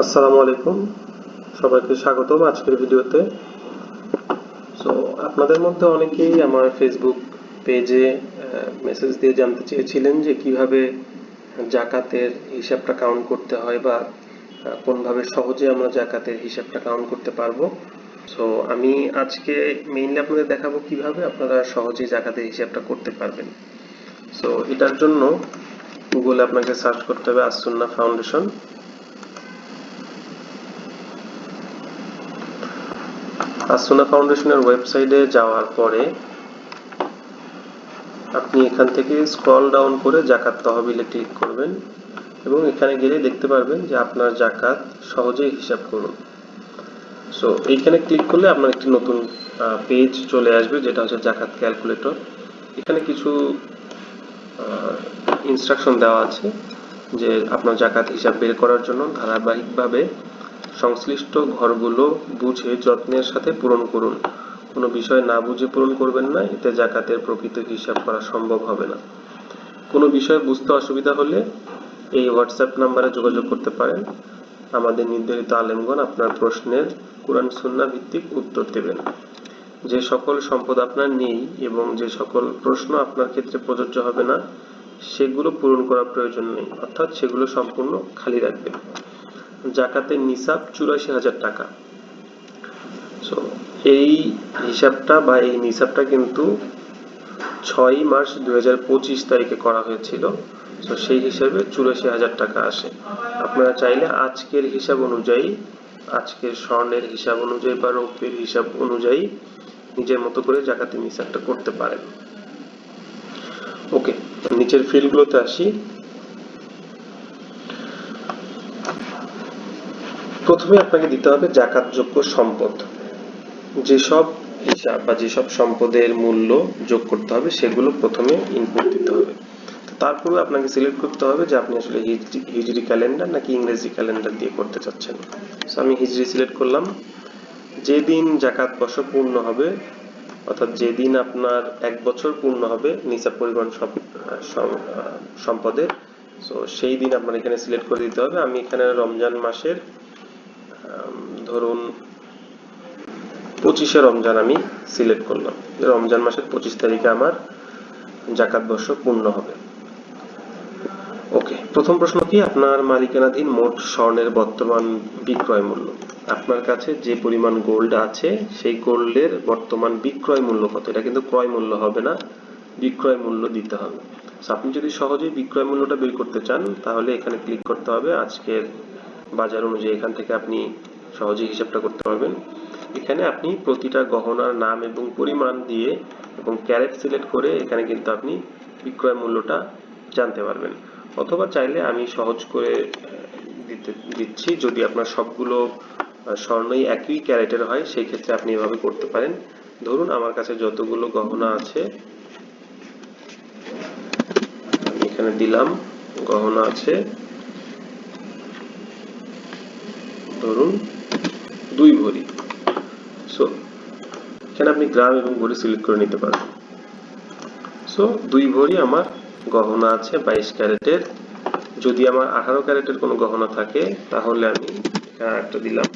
আসসালামু আলাইকুম। সবাইকে স্বাগতম আজকের ভিডিওতে। সো আপনাদের মধ্যে অনেকেই আমার ফেসবুক পেজে মেসেজ দিয়ে জানতে চেয়েছিলেন যে কীভাবে জাকাতের হিসাবটা কাউন্ট করতে হয় বা কোনভাবে সহজে আমরা জাকাতের হিসাবটা কাউন্ট করতে পারব। সো আমি আজকে মেইনলি আপনাদের দেখাবো কীভাবে আপনারা সহজে জাকাতের হিসাবটা করতে পারবেন। সো এটার জন্য গুগলে আপনাকে সার্চ করতে হবে আসুন্না ফাউন্ডেশন আসুনা ফাউন্ডেশনের ওয়েবসাইটে যাওয়ার পরে আপনি এখান থেকে স্ক্রল ডাউন করে জাকাত তহবিলে ক্লিক করবেন এবং এখানে গেলে দেখতে পারবেন যে আপনার জাকাত সহজেই হিসাব করুন। সো এইখানে ক্লিক করলে আপনার একটি নতুন পেজ চলে আসবে যেটা হচ্ছে জাকাত ক্যালকুলেটর। এখানে কিছু ইনস্ট্রাকশন দেওয়া আছে যে আপনার জাকাত হিসাব বের করার জন্য ধারাবাহিকভাবে সংশ্লিষ্ট ঘরগুলো বুঝে যত্নের সাথে পূরণ করুন। কোনো বিষয় না বুঝে পূরণ করবেন না, এতে জাকাতের প্রকৃত হিসাব করা সম্ভব হবে না। কোনো বিষয় বুঝতে অসুবিধা হলে এই হোয়াটসঅ্যাপ নাম্বারে যোগাযোগ করতে পারেন। আমাদের নির্ধারিত আলেমগণ আপনার প্রশ্নের কোরআন সুন্না ভিত্তিক উত্তর দেবেন। যে সকল সম্পদ আপনার নেই এবং যে সকল প্রশ্ন আপনার ক্ষেত্রে প্রযোজ্য হবে না, সেগুলো পূরণ করার প্রয়োজন নেই, অর্থাৎ সেগুলো সম্পূর্ণ খালি রাখবেন। জাকাতের নিসাব চুরাশি হাজার টাকা। সো এই হিসাবটা বা এই নিসাবটা কিন্তু ছয় মার্চ দুই হাজার পঁচিশ তারিখে করা হয়েছিল। তো সেই হিসাবে চুরাশি হাজার টাকা আসে। আপনারা চাইলে আজকের হিসাব অনুযায়ী, আজকের স্বর্ণের হিসাব অনুযায়ী বা রৌপ্যের হিসাব অনুযায়ী নিজের মতো করে জাকাতের নিসাবটা করতে পারেন। ওকে নিচের ফিল্ডগুলোতে আসি। প্রথমে আপনাকে দিতে হবে জাকাতযোগ্য সম্পদ। যেসব হিসাব বা যেসব সম্পদের মূল্য যোগ করতে হবে, সেগুলো প্রথমে ইনপুট দিতে হবে। তারপরে আপনাকে সিলেক্ট করতে হবে যে আপনি আসলে হিজরি- ক্যালেন্ডার নাকি ইংরেজি ক্যালেন্ডার দিয়ে করতে চাচ্ছেন। So, আমি হিজরি সিলেক্ট করলাম। যেদিন জাকাত বর্ষ পূর্ণ হবে, অর্থাৎ যেদিন আপনার এক বছর পূর্ণ হবে নিসাব পরিমাণ সম্পদের তো সেই দিন আপনার এখানে সিলেক্ট করে দিতে হবে। আমি এখানে রমজান মাসের ধরুন, পঁচিশে রমজান আমি সিলেক্ট করলাম। রমজান মাসের পঁচিশ তারিখে আমার জাকাত বর্ষ পূর্ণ হবে। ওকে, প্রথম প্রশ্ন কি? আপনার মালিকানাধীন মোট স্বর্ণের বর্তমান বিক্রয় মূল্য। আপনার কাছে যে পরিমাণ গোল্ড আছে, সেই গোল্ডের বর্তমান বিক্রয় মূল্য কত? এটা কিন্তু ক্রয় মূল্য হবে না, বিক্রয় মূল্য দিতে হবে। আপনি যদি সহজেই বিক্রয় মূল্যটা বের করতে চান, তাহলে এখানে ক্লিক করতে হবে। আজকের বাজার অনুযায়ী এখান থেকে আপনি সহজেই হিসাবটা করতে পারবেন। এখানে আপনি প্রতিটা গহনার নাম এবং পরিমাণ দিয়ে এবং ক্যারেট সিলেক্ট করে এখানে কিন্তু আপনি বিক্রয় মূল্যটা জানতে পারবেন। অথবা চাইলে আমি সহজ করে দিতে, দিচ্ছি যদি আপনার সবগুলো স্বর্ণই একই ক্যারেটের হয়, সেই ক্ষেত্রে আপনি এভাবে করতে পারেন। ধরুন আমার কাছে যতগুলো গহনা আছে এখানে দিলাম, গহনা আছে। ধরুন দুই ভরি। সো এখানে আপনি গ্রাম এবং ভরি সিলেক্ট করে নিতে পারবেন সো দুই ভরি আমার গহনা আছে বাইশ ক্যারেটের। যদি আমার আঠারো ক্যারেটের কোনো গহনা থাকে, তাহলে আমি এখানে একটা দিলাম।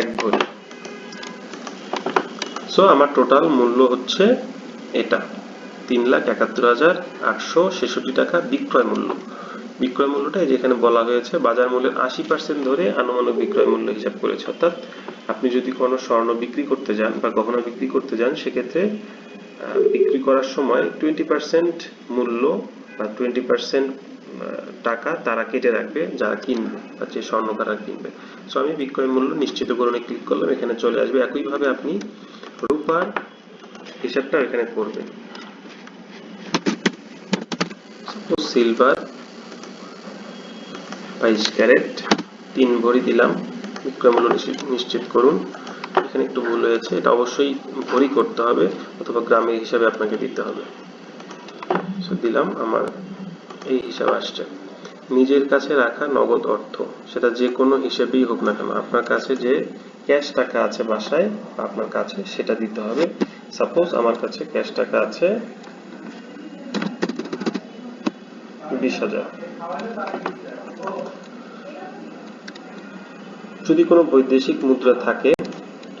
এক ভরি। সো আমার টোটাল মূল্য হচ্ছে এটা। তিন লাখ একাত্তর হাজার আটশো ছেষট্টি টাকা বিক্রয় মূল্য। বিক্রয় মূল্যটা এই যে এখানে বলা হয়েছে, বাজার মূল্যের আশি পার্সেন্ট ধরে আনুমানিক বিক্রয় মূল্য হিসাব করেছে। অর্থাৎ আপনি যদি কোনো স্বর্ণ বিক্রি করতে যান বা গহনা বিক্রি করতে যান, সেক্ষেত্রে বিক্রি করার সময় টোয়েন্টি পার্সেন্ট মূল্য বা টোয়েন্টি পার্সেন্ট টাকা তারা কেটে রাখবে, যারা কিনবে বা যে স্বর্ণ তারা কিনবে। সো আমি বিক্রয় মূল্য নিশ্চিতকরণে ক্লিক করলাম, এখানে চলে আসবে। একইভাবে আপনি রূপার হিসাবটা এখানে করবেন। সিলভার বাইশ ক্যারেট, তিন ভরি দিলাম। বিক্রয় মূল্য নিশ্চিত- করুন। এখানে একটু ভুল হয়েছে। এটা অবশ্যই ভরি করতে হবে অথবা গ্রামের হিসাবে আপনাকে দিতে হবে। So, দিলাম। আমার এই হিসাব আসছে। নিজের কাছে রাখা নগদ অর্থ, সেটা যে কোনো হিসেবেই হোক না কেন, আপনার কাছে যে ক্যাশ টাকা আছে বাসায়, আপনার কাছে সেটা দিতে হবে। সাপোজ আমার কাছে ক্যাশ টাকা আছে বিশ হাজার। যদি কোনো বৈদেশিক মুদ্রা থাকে,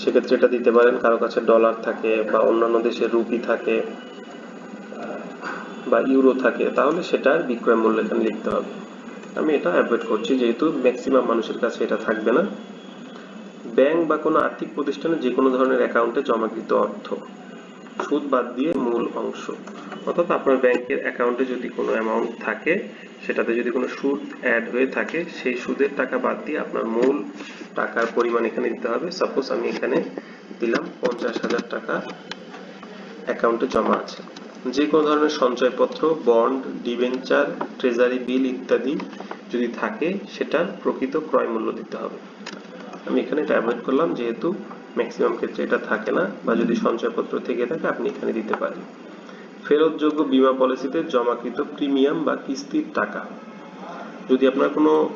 সেক্ষেত্রে এটা দিতে পারেন। কারও কাছে ডলার থাকে বা অন্যান্য দেশের রুপি থাকে, বা ইউরো থাকে, তাহলে সেটার বিক্রয় মূল্য এখানে লিখতে হবে। আমি এটা অ্যাভয়েড করছি, যেহেতু ম্যাক্সিমাম মানুষের কাছে এটা থাকবে না। ব্যাংক বা কোনো আর্থিক প্রতিষ্ঠানে যে কোনো ধরনের অ্যাকাউন্টে জমাকৃত অর্থ। সুদ বাদ দিয়ে মূল অংশ। অর্থাৎ আপনার ব্যাংকের অ্যাকাউন্টে যদি কোনো অ্যামাউন্ট থাকে, সেটাতে যদি কোনো সুদ অ্যাড হয়ে থাকে, সেই সুদের টাকা বাদ দিয়ে আপনার মূল টাকার পরিমাণ এখানে দিতে হবে। সাপোজ আমি এখানে দিলাম পঞ্চাশ হাজার টাকা অ্যাকাউন্টে জমা আছে। যে কোনো ধরনের সঞ্চয়পত্র বন্ড ডিবেঞ্চার ট্রেজারি বিল ইত্যাদি যদি থাকে, সেটার প্রকৃত ক্রয় মূল্য দিতে হবে। আমি এখানে এটা করলাম, যেহেতু ম্যাক্সিমাম ক্ষেত্রে এটা থাকে না, বা যদি সঞ্চয়পত্র থেকে থাকে, আপনি এখানে দিতে পারেন। ফেরতযোগ্য বীমা পলিসিতে জমাকৃত প্রিমিয়াম বা কিস্তির টাকা। যদি আপনার কোনো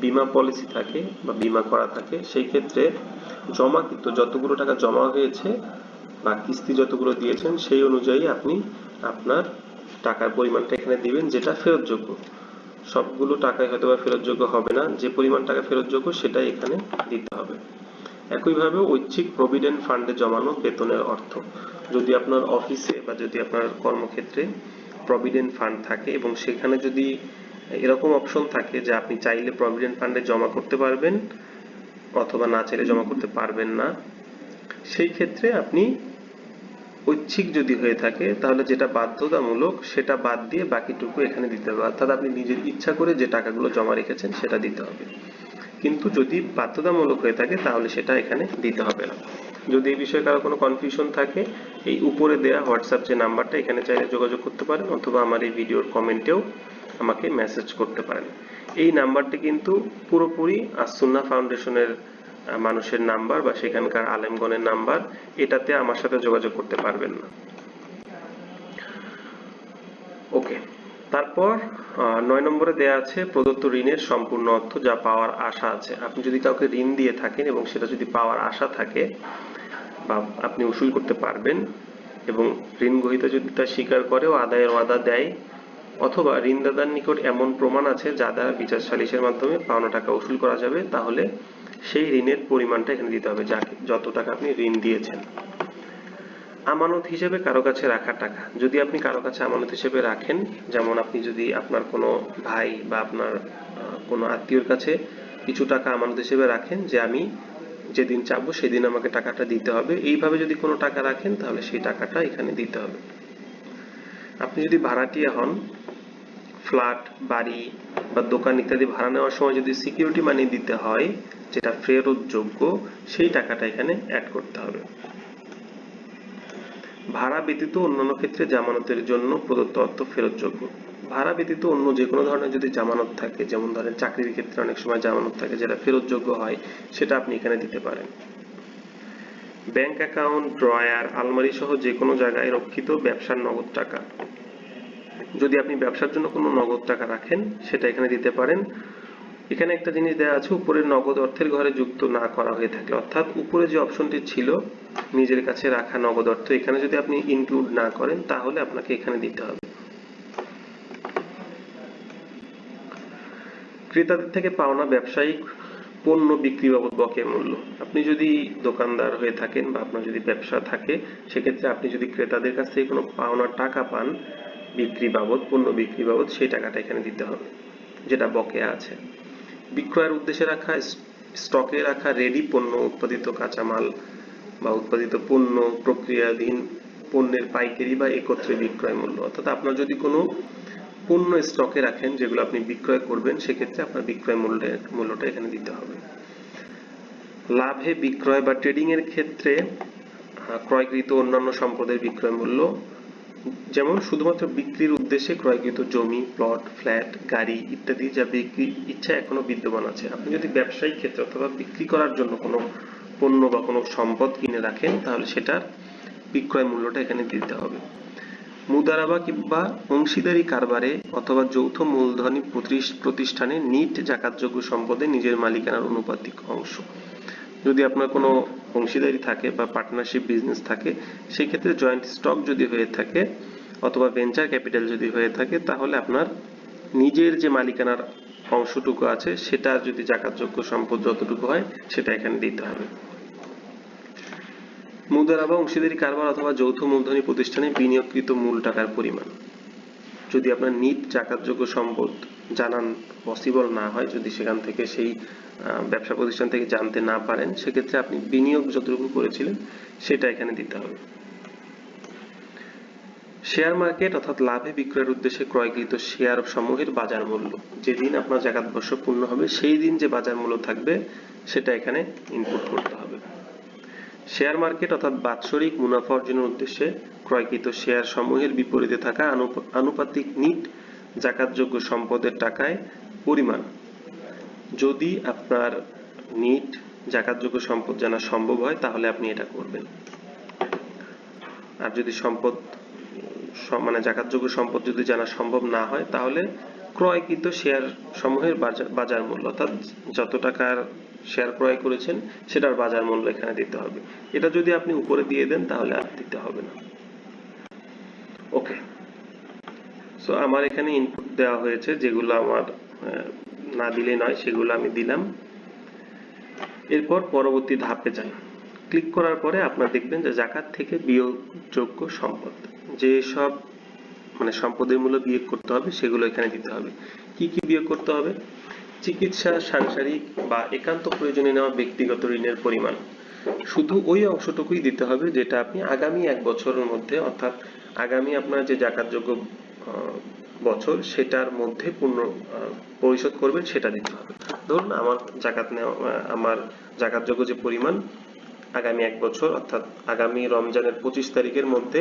বীমা পলিসি থাকে, বা বিমা করা থাকে, সেই ক্ষেত্রে জমাকৃত যতগুলো টাকা জমা হয়েছে, বা কিস্তি যতগুলো দিয়েছেন, সেই অনুযায়ী আপনি আপনার টাকার পরিমাণটা এখানে দিবেন, যেটা ফেরতযোগ্য। সবগুলো টাকাই হয়তো বা ফেরতযোগ্য হবে না, যে পরিমাণ টাকা ফেরতযোগ্য, সেটাই এখানে দিতে হবে। একইভাবে ঐচ্ছিক প্রভিডেন্ট ফান্ডে জমানো বেতনের অর্থ। যদি আপনার অফিসে বা যদি আপনার কর্মক্ষেত্রে প্রভিডেন্ট ফান্ড থাকে এবং সেখানে যদি এরকম অপশন থাকে যে আপনি চাইলে প্রভিডেন্ট ফান্ডে জমা করতে পারবেন অথবা না চাইলে জমা করতে পারবেন না, সেই ক্ষেত্রে আপনি ঐচ্ছিক যদি হয়ে থাকে, তাহলে যেটা বাধ্যতামূলক সেটা বাদ দিয়ে বাকিটুকু এখানে দিতে হবে। অর্থাৎ আপনি নিজের ইচ্ছা করে যে টাকাগুলো জমা রেখেছেন সেটা দিতে হবে। কিন্তু যদি বাধ্যতামূলক হয়ে থাকে, তাহলে সেটা এখানে দিতে হবে না। যদি এই বিষয়ে কারও কোনো কনফিউশন থাকে, এই উপরে দেয়া হোয়াটসঅ্যাপ যে নাম্বারটা, এখানে চাইলে যোগাযোগ করতে পারেন, অথবা আমার এই ভিডিওর কমেন্টেও আমাকে মেসেজ করতে পারেন। এই নাম্বারটি কিন্তু পুরোপুরি আসুন্না ফাউন্ডেশনের মানুষের নাম্বার বা সেখানকার আলেমগণের নাম্বার। এটাতে আমার সাথে যোগাযোগ করতে পারবেন না। ওকে। তারপর নয় নম্বরে দেয়া আছে প্রদত্ত ঋণের সম্পূর্ণ অর্থ যা পাওয়ার আশা আছে। আপনি যদি কাউকে ঋণ দিয়ে থাকেন এবং সেটা যদি পাওয়ার আশা থাকে বা আপনি উসুল করতে পারবেন এবং ঋণ গ্রহীতা যদি তা স্বীকার করে ও আদায়ের ওয়াদা দেয় অথবা ঋণদাতার নিকট এমন প্রমাণ আছে যা দ্বারা বিচার সালিসের মাধ্যমে পাওনা টাকা উসুল করা যাবে, তাহলে সেই ঋণের পরিমাণটা এখানে দিতে হবে, যাকে যত টাকা আপনি ঋণ দিয়েছেন। আমানত হিসেবে কারও কাছে রাখা টাকা। যদি আপনি কারও কাছে আমানত হিসেবে রাখেন, যেমন আপনি যদি আপনার কোনো ভাই বা আপনার কোনো আত্মীয়র কাছে কিছু টাকা আমানত হিসেবে রাখেন, যে আমি যেদিন চাবো সেদিন আমাকে টাকাটা দিতে হবে, এইভাবে যদি কোনো টাকা রাখেন, তাহলে সেই টাকাটা এখানে দিতে হবে। আপনি যদি ভাড়াটিয়া হন, ফ্ল্যাট, বাড়ি বা দোকান ইত্যাদি ভাড়া নেওয়ার সময় যদি সিকিউরিটি মানি দিতে হয়, যেটা ফেরতযোগ্য, সেই টাকাটা এখানে অ্যাড করতে হবে। ভাড়া ব্যতীত অন্যান্য ক্ষেত্রে জামানতের জন্য প্রদত্ত অর্থ ফেরতযোগ্য। ভাড়া ব্যতীত অন্য যে কোনো ধরনের যদি জামানত থাকে, যেমন ধরেন চাকরির ক্ষেত্রে অনেক সময় জামানত থাকে যেটা ফেরতযোগ্য হয়, সেটা আপনি এখানে দিতে পারেন। ব্যাংক অ্যাকাউন্ট, ড্রয়ার, আলমারি সহ যে কোনো জায়গায় রক্ষিত ব্যবসার নগদ টাকা। যদি আপনি ব্যবসার জন্য কোনো নগদ টাকা রাখেন, সেটা এখানে দিতে পারেন। এখানে একটা জিনিস দেওয়া আছে, উপরের নগদ অর্থের ঘরে যুক্ত না করা হয়ে থাকলে অর্থাৎ উপরে যে অপশনটি ছিল, নিজের কাছে রাখা নগদ অর্থ, এখানে যদি আপনি ইনক্লুড না করেন, তাহলে আপনাকে এখানে দিতে হবে। ক্রেতাদের থেকে পাওনা ব্যবসায়িক পণ্য বিক্রি বাবদ বকেয়া মূল্য। আপনি যদি দোকানদার হয়ে থাকেন বা আপনার যদি ব্যবসা থাকে, সেক্ষেত্রে আপনি যদি ক্রেতাদের কাছ থেকে কোনো পাওনা টাকা পান বিক্রি বাবদ, পণ্য বিক্রি বাবদ, সেই টাকাটা এখানে দিতে হবে, যেটা বকেয়া আছে। বিক্রয়ের উদ্দেশ্যে রাখা, স্টকে রাখা রেডি পণ্য, উৎপাদিত কাঁচামাল বা উৎপাদিত পণ্য, প্রক্রিয়াধীন পণ্যের পাইকারি বা একত্রে বিক্রয় মূল্য। অর্থাৎ আপনার যদি কোনো পণ্য স্টকে রাখেন, যেগুলো আপনি বিক্রয় করবেন, সেক্ষেত্রে আপনার বিক্রয় মূল্যের মূল্যটা এখানে দিতে হবে। লাভে বিক্রয় বা ট্রেডিং এর ক্ষেত্রে ক্রয়কৃত অন্যান্য সম্পদের বিক্রয় মূল্য যেমন শুধুমাত্র বিক্রির উদ্দেশ্যে ক্রয়কৃত জমি প্লট ফ্ল্যাট গাড়ি ইত্যাদি যা বিক্রি ইচ্ছা এখনও বিদ্যমান আছে। আপনি যদি ব্যবসায়িক ক্ষেত্রে অথবা বিক্রি করার জন্য কোনো পণ্য বা কোনো সম্পদ কিনে রাখেন, তাহলে সেটার বিক্রয় মূল্যটা এখানে দিতে হবে। মুদারাবা কিংবা অংশীদারি কারবারে অথবা যৌথ মূলধনী প্রতিষ্ঠানে নিট জাকাতযোগ্য সম্পদে নিজের মালিকানার অনুপাতিক অংশ। যদি আপনার কোনো অংশীদারি থাকে বা পার্টনারশিপ বিজনেস থাকে সেই ক্ষেত্রে জয়েন্ট স্টক যদি হয়ে থাকে অথবা ভেঞ্চার ক্যাপিটাল যদি হয়ে থাকে, তাহলে আপনার নিজের যে মালিকানার অংশটুকু আছে সেটা যদি জাকাতযোগ্য সম্পদ যতটুকু হয়, সেটা এখানে দিতে হবে। মুদারাবা অংশীদারি কারবার অথবা যৌথ মূলধনী প্রতিষ্ঠানে বিনিয়োগকৃত মূল টাকার পরিমাণ। যদি আপনার নিট জাকাতযোগ্য সম্পদ জানান পসিবল না হয় যদি সেখান থেকে সেই ব্যবসা প্রতিষ্ঠান থেকে জানতে না পারেন, সেক্ষেত্রে আপনি বিনিয়োগ যতটুকু করেছিলেন সেটা এখানে দিতে হবে। শেয়ার মার্কেট অর্থাৎ লাভে বিক্রয়ের উদ্দেশ্যে ক্রয়কৃত শেয়ার সমূহের বাজার মূল্য। যেদিন আপনার জাকাত বর্ষ পূর্ণ হবে, সেই দিন যে বাজার মূল্য থাকবে, সেটা এখানে ইনপুট করতে হবে। শেয়ার মার্কেট অর্থাৎ বাৎসরিক মুনাফা অর্জনের উদ্দেশ্যে ক্রয়কৃত শেয়ার সমূহের বিপরীতে থাকা আনুপাতিক নিট জাকাতযোগ্য সম্পদের টাকায় পরিমাণ। যদি আপনার নিট জাকাতযোগ্য সম্পদ জানা সম্ভব হয়, তাহলে আপনি এটা করবেন। আর যদি সম্পদ মানে জাকাতযোগ্য সম্পদ যদি জানা সম্ভব না হয়, তাহলে ক্রয়কৃত শেয়ার সমূহের বাজার মূল্য, অর্থাৎ যত টাকার শেয়ার ক্রয় করেছেন, সেটার বাজার মূল্য এখানে দিতে হবে। এটা যদি আপনি উপরে দিয়ে দেন, তাহলে আর দিতে হবে না। ওকে। সো আমার এখানে ইনপুট দেওয়া হয়েছে, যেগুলো আমার না দিলে নয়, সেগুলো আমি দিলাম। এরপর পরবর্তী ধাপে যান ক্লিক করার পরে আপনারা দেখবেন যে জাকাত থেকে বিয়োগযোগ্য সম্পদ। যে সব মানে সম্পদের মূল্য বিয়োগ করতে হবে, সেগুলো এখানে দিতে হবে। কি কি বিয়োগ করতে হবে? চিকিৎসা, সাংসারিক বা একান্ত প্রয়োজনে নেওয়া ব্যক্তিগত ঋণের পরিমাণ। শুধু ওই অংশটুকুই দিতে হবে যেটা আপনি আগামী এক বছরের মধ্যে, অর্থাৎ আগামী আপনার যে জাকাতযোগ্য বছর সেটার মধ্যে পূর্ণ পরিশোধ করবেন সেটা দিতে হবে। ধরুন আমার জাকাত নেওয়া আমার জাকাতযোগ্য যে পরিমাণ, আগামী এক বছর, অর্থাৎ আগামী রমজানের পঁচিশ তারিখের মধ্যে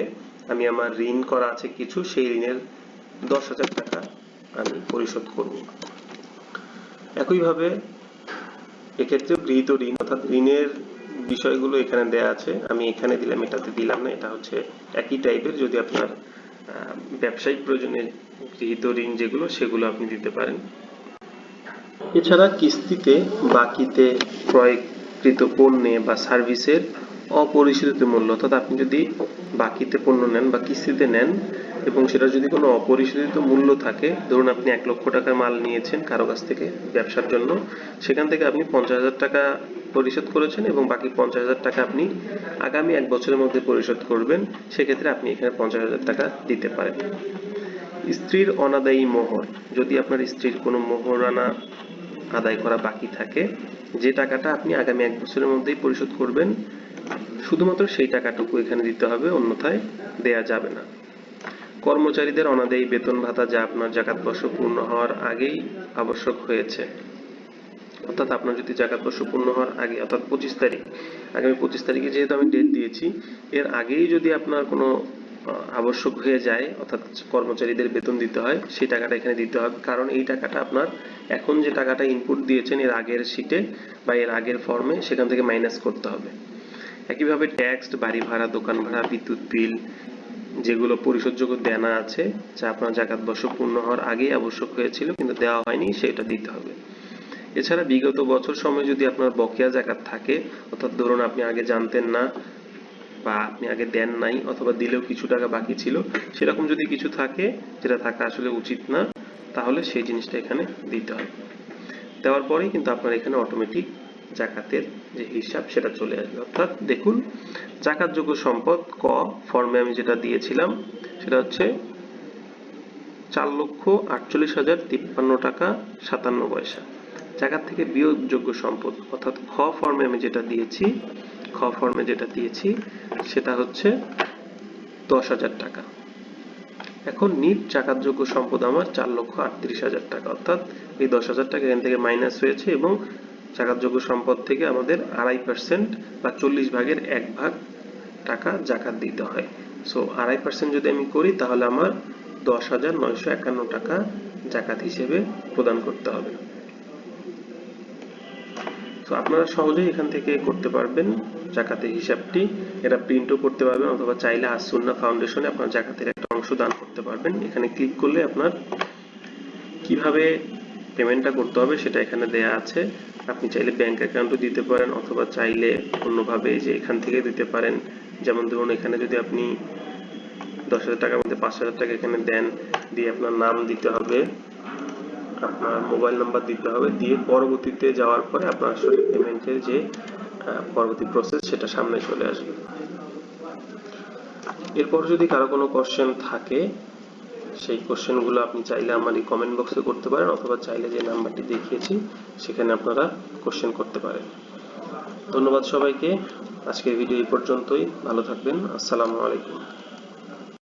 আমি আমার ঋণ করা আছে কিছু, সেই ঋণের দশ হাজার টাকা আমি পরিশোধ করব। একইভাবে এক্ষেত্রে গৃহীত ঋণ, অর্থাৎ ঋণের বিষয়গুলো এখানে দেয়া আছে। আমি এখানে দিলাম, এটাতে দিলাম না, এটা হচ্ছে একই টাইপের যদি আপনার ব্যবসায়িক প্রয়োজনে গৃহীত ঋণ যেগুলো, সেগুলো আপনি দিতে পারেন। এছাড়া কিস্তিতে বাকিতে ক্রয়কৃত পণ্যে বা সার্ভিসের অপরিশোধিত মূল্য, অর্থাৎ আপনি যদি বাকিতে পণ্য নেন বা কিস্তিতে নেন এবং সেটা যদি কোনো অপরিশোধিত মূল্য থাকে, ধরুন আপনি এক লক্ষ টাকার মাল নিয়েছেন কারও কাছ থেকে ব্যবসার জন্য, সেখান থেকে আপনি পঞ্চাশ হাজার টাকা পরিশোধ করেছেন এবং বাকি পঞ্চাশ হাজার টাকা আপনি আগামী এক বছরের মধ্যে পরিশোধ করবেন, সেক্ষেত্রে আপনি এখানে পঞ্চাশ হাজার টাকা দিতে পারেন। স্ত্রীর অনাদায়ী মোহর, যদি আপনার স্ত্রীর কোনো মোহরানা আদায় করা বাকি থাকে, যে টাকাটা আপনি আগামী এক বছরের মধ্যেই পরিশোধ করবেন, শুধুমাত্র সেই টাকাটুকু এখানে দিতে হবে, অন্যথায় দেয়া যাবে না। কর্মচারীদের অনাদায়ী বেতন ভাতা যা আপনার জাকাত বর্ষ পূর্ণ হওয়ার আগেই আবশ্যক হয়েছে। অর্থাৎ আপনার যদি জাকাত বর্ষ পূর্ণ হওয়ার আগে, অর্থাৎ পঁচিশ তারিখ, আগামী পঁচিশ তারিখে যেহেতু আমি ডেট দিয়েছি, এর আগেই যদি আপনার কোনো আবশ্যক হয়ে যায়, অর্থাৎ কর্মচারীদের বেতন দিতে হয়, সেই টাকাটা এখানে দিতে হবে। কারণ এই টাকাটা আপনার এখন যে টাকাটা ইনপুট দিয়েছেন, এর আগের শিটে বা এর আগের ফর্মে সেখান থেকে মাইনাস করতে হবে। একইভাবে ট্যাক্স বাড়ি ভাড়া, দোকান ভাড়া, বিদ্যুৎ বিল যেগুলো পরিশোধযোগ্য দেনা আছে, যা আপনার জাকাত বর্ষ পূর্ণ হওয়ার আগেই আবশ্যক হয়েছিল, কিন্তু দেওয়া হয়নি, সেটা দিতে হবে। এছাড়া বিগত বছর সময় যদি আপনার বকেয়া জাকাত থাকে, অর্থাৎ ধরুন আপনি আগে জানতেন না বা আপনি আগে দেন নাই অথবা দিলেও কিছু টাকা বাকি ছিল, সেরকম যদি কিছু থাকে, যেটা থাকা আসলে উচিত না, তাহলে সেই জিনিসটা এখানে দিতে হবে দেওয়ার পরেই কিন্তু আপনার এখানে অটোমেটিক জাকাতের যে হিসাব, সেটা চলে আসবে। অর্থাৎ দেখুন, জাকাতযোগ্য সম্পদ ক ফর্মে আমি যেটা দিয়েছিলাম, সেটা হচ্ছে চার লক্ষ আটচল্লিশ হাজার তিপ্পান্ন টাকা সাতান্ন পয়সা। জাকাত থেকে বিয়োগযোগ্য সম্পদ, অর্থাৎ খ ফর্মে আমি যেটা দিয়েছি, খ ফর্মে যেটা দিয়েছি, সেটা হচ্ছে দশ হাজার টাকা। এখন নিট জাকাতযোগ্য সম্পদ আমার চার লক্ষ আটত্রিশ হাজার টাকা, অর্থাৎ এই দশ হাজার টাকা এখান থেকে মাইনাস হয়েছে এবং জাকাতযোগ্য সম্পদ থেকে আমাদের আড়াই পার্সেন্ট বা চল্লিশ ভাগের এক ভাগ টাকা জাকাত দিতে হয়। সো আড়াই পার্সেন্ট যদি আমি করি, তাহলে আমার দশ হাজার নয়শো একান্ন টাকা জাকাত হিসেবে প্রদান করতে হবে। তো আপনারা সহজেই এখান থেকে করতে পারবেন জাকাতের হিসাবটি। এটা প্রিন্টও করতে পারবেন অথবা চাইলে আসুন্না ফাউন্ডেশনে আপনার জাকাতের একটা অংশ দান করতে পারবেন। এখানে ক্লিক করলে আপনার কীভাবে পেমেন্টটা করতে হবে সেটা এখানে দেয়া আছে। আপনি চাইলে ব্যাংক অ্যাকাউন্টও দিতে পারেন অথবা চাইলে অন্যভাবে যে এখান থেকে দিতে পারেন। যেমন ধরুন এখানে যদি আপনি দশ হাজার টাকার মধ্যে পাঁচ হাজার টাকা এখানে দেন, দিয়ে আপনার নাম দিতে হবে। মোবাইল নাম্বার দিতে হবে। দিয়ে পরবর্তীতে যাওয়ার পরে আপনার আসলে পেমেন্টের যে পরবর্তী প্রসেস সেটা সামনে চলে আসবে। এরপর যদি কারও কোনো কোশ্চেন থাকে, সেই কোশ্চেনগুলো আপনি চাইলে আমার এই কমেন্ট বক্সে করতে পারেন, অথবা চাইলে যে নাম্বারটি দেখিয়েছি, সেখানে আপনারা কোশ্চেন করতে পারেন। ধন্যবাদ সবাইকে। আজকের ভিডিও এই পর্যন্তই। ভালো থাকবেন। আসসালামু আলাইকুম।